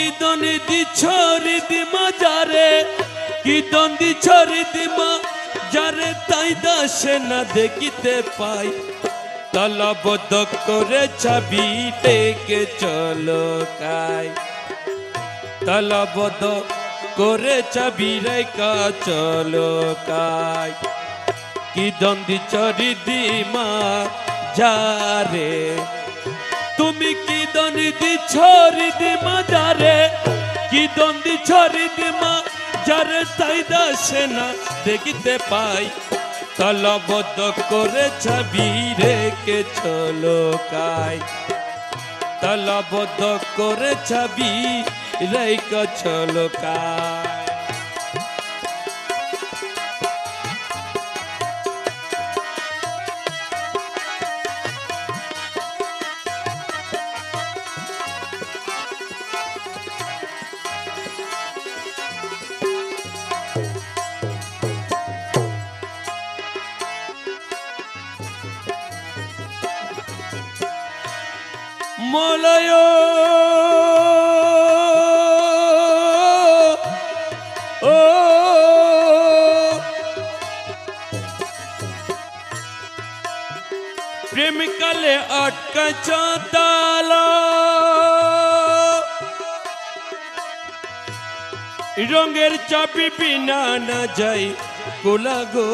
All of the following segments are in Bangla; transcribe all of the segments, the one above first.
কি দনে দিছ রিদিমা যারে? কি দন দিছ রিদিমা? যারে তাই দাসে না দেখিতে পাই। তলবদ্ধ করে ছবি থেকে চলো কাই। তলবদ্ধ করে ছবি রেখা চলো কাই। কি দ্বন্দ্বি চরিদিমা যারে তুমি কি দ্বন্দ্বি ছরিদিমা যারে কি দ্বন্দ্বি ছরিদিমা যারে তাই দাসে না দেখিতে পাই, তলবদ্ধ করে ছবি রেখে চলো কাই তলবদ্ধ করে ছবি রেখে চলো কাই মলয় ও প্রেমিকালে আটকা চাতালা রঙের চাপি বিনা না যাই কোলা গো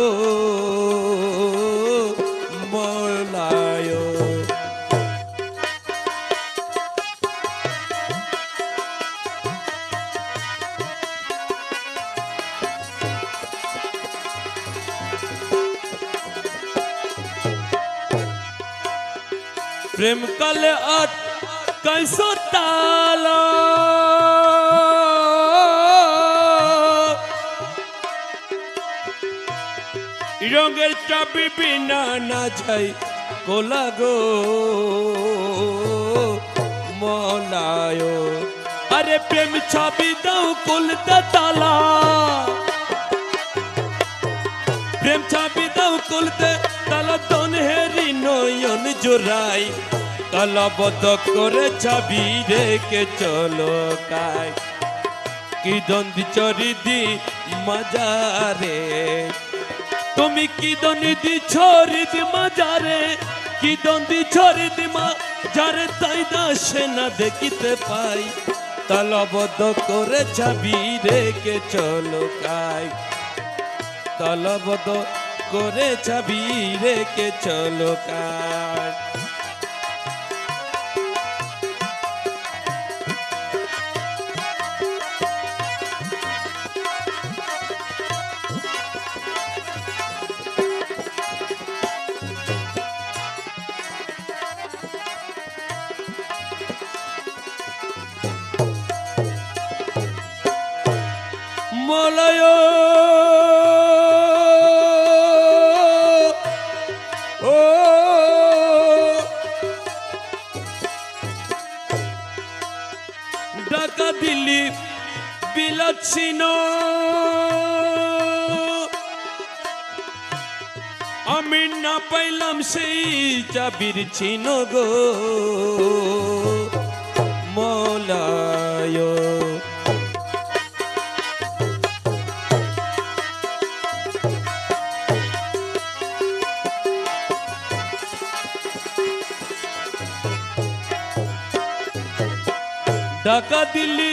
প্রেম কালে আট कैसो ताला রঙের চাবি বিনা না যাই কোলা গো মলায় আরে প্রেম ছাবি দাও কুলতে তালা জোড়াই তালাবদ্ধ করে ছাবি রেখে চলো কাই। কি দ্বন্দ্ব চরিদি মজারে, তুমি কি দ্বন্দ্ব ছরিদি মজারে? কি দ্বন্দ্ব ছরিদি মা যারে তাই দাসে না দেখিতে পাই। তালাবদ্ধ করে ছাবি রেখে চলো কাই। তালাবদ্ধ করে ছাবি রেখে চলো কাই। ডাকা দিল্লি বিলাচ্ছিন আমি না পাইলাম সেই চাবির ছিন গো। ঢাকা দিল্লি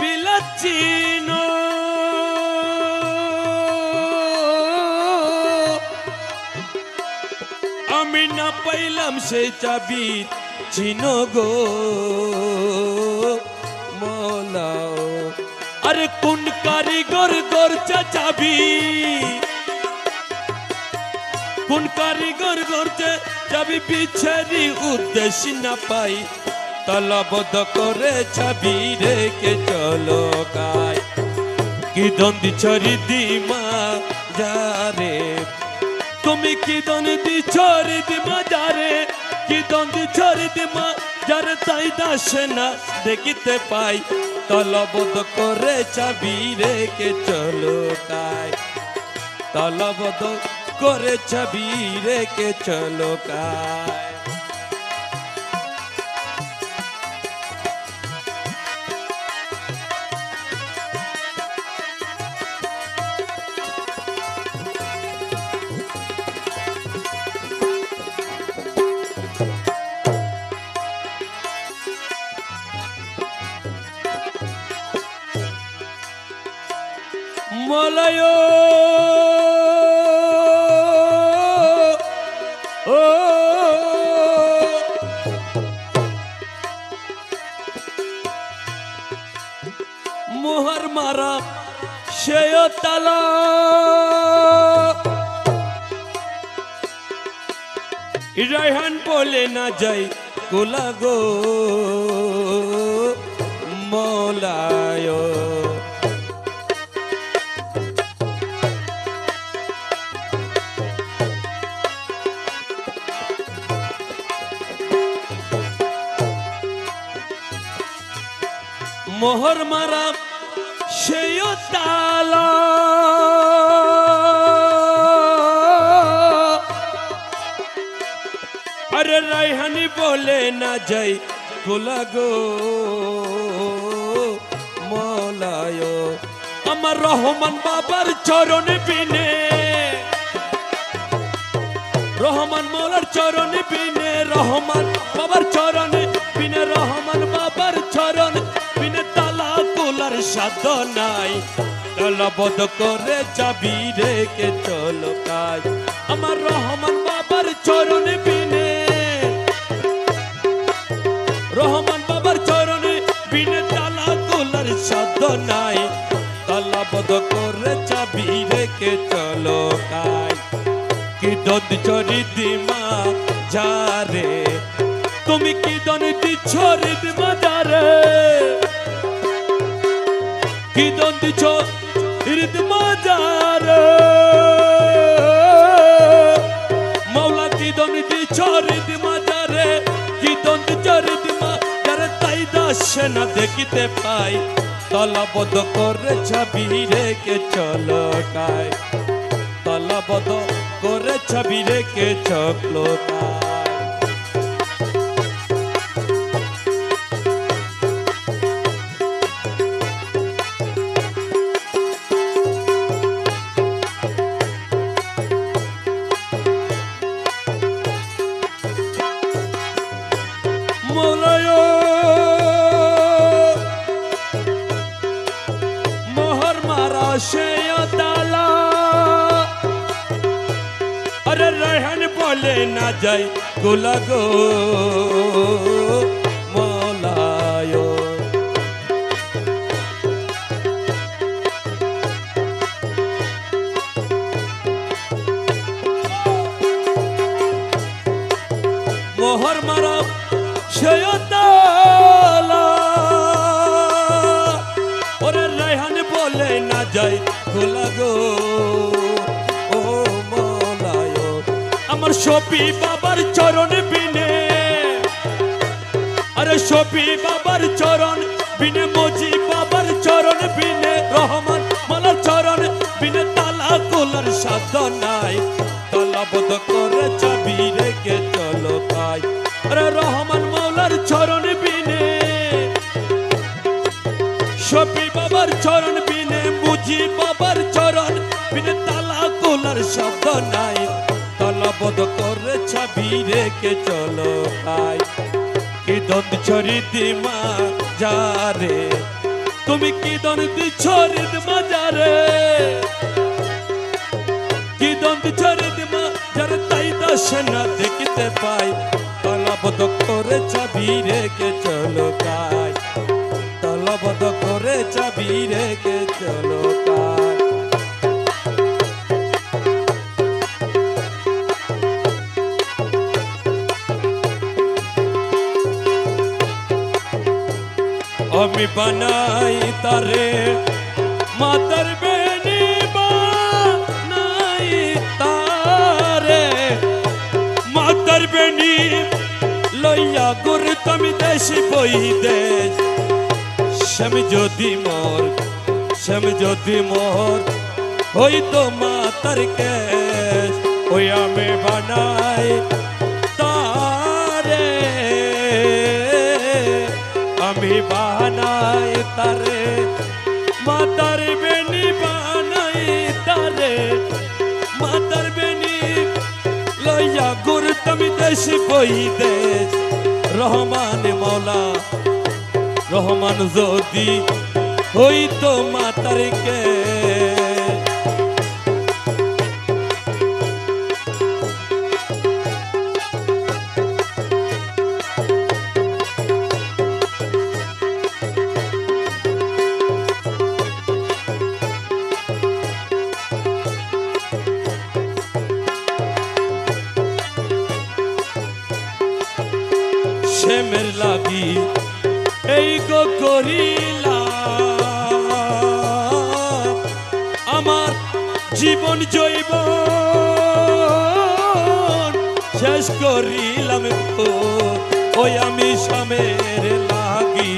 বিলাচ্ছিন আমি না পাইলাম সেই চাবি চিন গো। মলাও। আরে কোন কারিগর গরচা চাবি? কোন কারিগর গরচে চাবি? বিছারি উদ্দেশ্য না পাই। তলবদ্ধ করে ছবি রেখে চলো গায়। কি দ্বন্দ্ব ছড়ি দিমা যারে তুমি কি দ্বন্দ্ব ছড়ি দিমা যারে কি দ্বন্দ্ব ছড়ি দিমা যারে তাই দাসে না দেখিতে পাই। তলবদ্ধ করে ছবি রেখে চলো গায়। তলবদ্ধ করে ছবি রেখে চলো গায়। মলয় ও। মোহর মারা সেও তালা। রায়হান বলে না যাই গোলা গো মলায় মোহর মারা, সেও তালা। আরে রাইহানি বলে না যাই গোলা গো, মলায়। আমার রহমান বাবার চরণে বিনে রহমান মৌলার চরণে বিনে রহমান বাবার চরণে বিনে রহমান বাবার চরণ তোলার সাধ নাই। তালাবদ্ধ করে যাবি রেখে চলো কাজ। আমার রহমান বাবার চরণে বিনে। রহমান বাবার চরণে বিনে তালা তোলার সাধ নাই। তালাবদ্ধ করে যাবি রেখে চলো কাজ। কি দদ চরি দিমা যারে? তুমি কি দন দিচ্ছ রিদিমা যারে? না দেখিতে পাই তলাবদ্ধ করে ছবি রেখে চলো কায় তলাবদ্ধ করে ছবি রেখে চকলো মলয় বলে না যাই গোলা মোহর মারা সয়তালা ওরে রেহান বলে না যাই গো আমার সপি বাবার চরণ বিনে। আরে সপি বাবার চরণ বিনে, মজি বাবার চরণ বিনে, রহমান মালার চরণ বিনে, তালা কোলার সাধ্য নাই। তালাবদ্ধ করে চাবি রেখে চলো পাই আরে রহমান মাওলার চরণ বিনে, সপি বাবার চরণ বিনে, মুজি বাবার চরণ বিনে, তালা কোলার শব্দ নাই। তালাবদ্ধ করে চাবি রেখে চলো পাই কি দন্ত ছড়ি দিমা যারে তুমি কি দন্ত ছড়ি দিমা যারে কি দন্ত ছড়ি দিমা যারে তাই দর্শনা দেখতে পাই। তলাবদ্ধ করে চাবি রেখে চলো কাই তলাবদ্ধ করে চাবি রেখে চলো কাই আমি বানাই তারে। মাতার বেনি বানাই তারে। মাতার বেনি লইয়া গুর তুমি দেশি বই দেশ। শ্যাম যদি মোর, শ্যাম যদি মোর হইতো মাতার কেশ। ওই আমি বানাই তারে, মাতার মাতার বেনি লইয়া গুরু তুমি দেশ বই রহমান মৌলা, রহমান যদি হইতো মাতার কে লাগি এই গো করিলা আমার জীবন জৈব শেষ করিলাম ওই আমি স্বামের লাগি।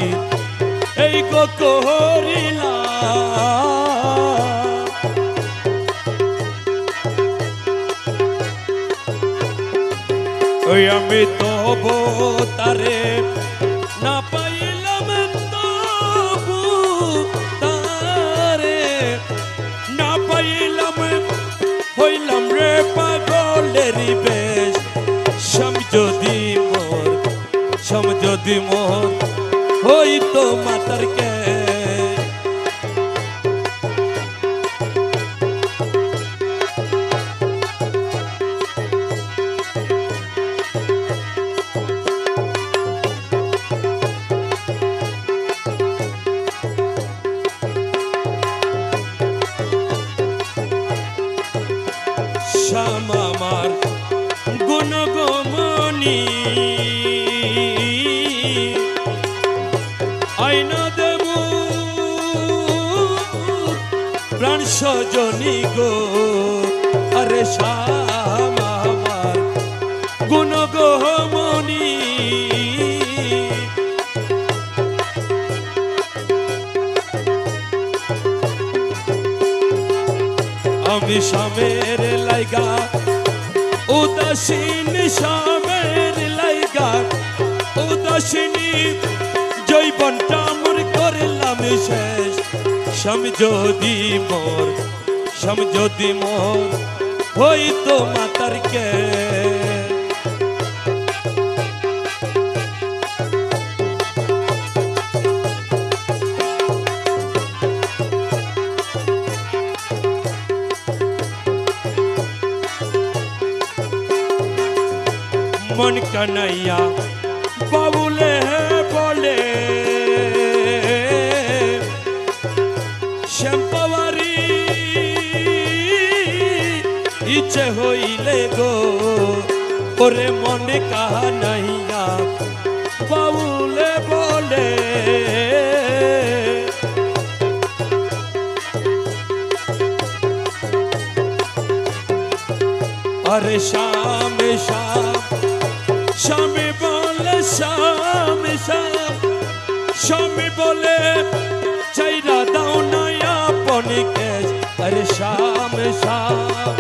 এই গো করিলাম ওই আমি তব তারে না পাইলাম তবু তারে না পাইলাম, হইলাম রে পাগলেরই বেশ। সমঝদি মোর সমঝদি মোর, হইতো মাতার কে প্রাণ সজনী গো। আরে শ্যাম আমার গুণগমনি আমি স্বামের লাইগা, উদাসীন স্বামের লাইগা। উদাসীনী জৈবনটা মোর করলাম শেষ। সমঝদি মোর সমঝদি মোর হইতো মাতার কে। মন কানাইয়া ইচ্ছে হইলে গো ওরে মনে কানাইয়া বাবুলে বলে আরে শাম শাম স্বামী বলে শ্যাম শ্যাম স্বামী বলে চাইরা দাও না আপনি কেশ আরে শ্যাম শ্যাম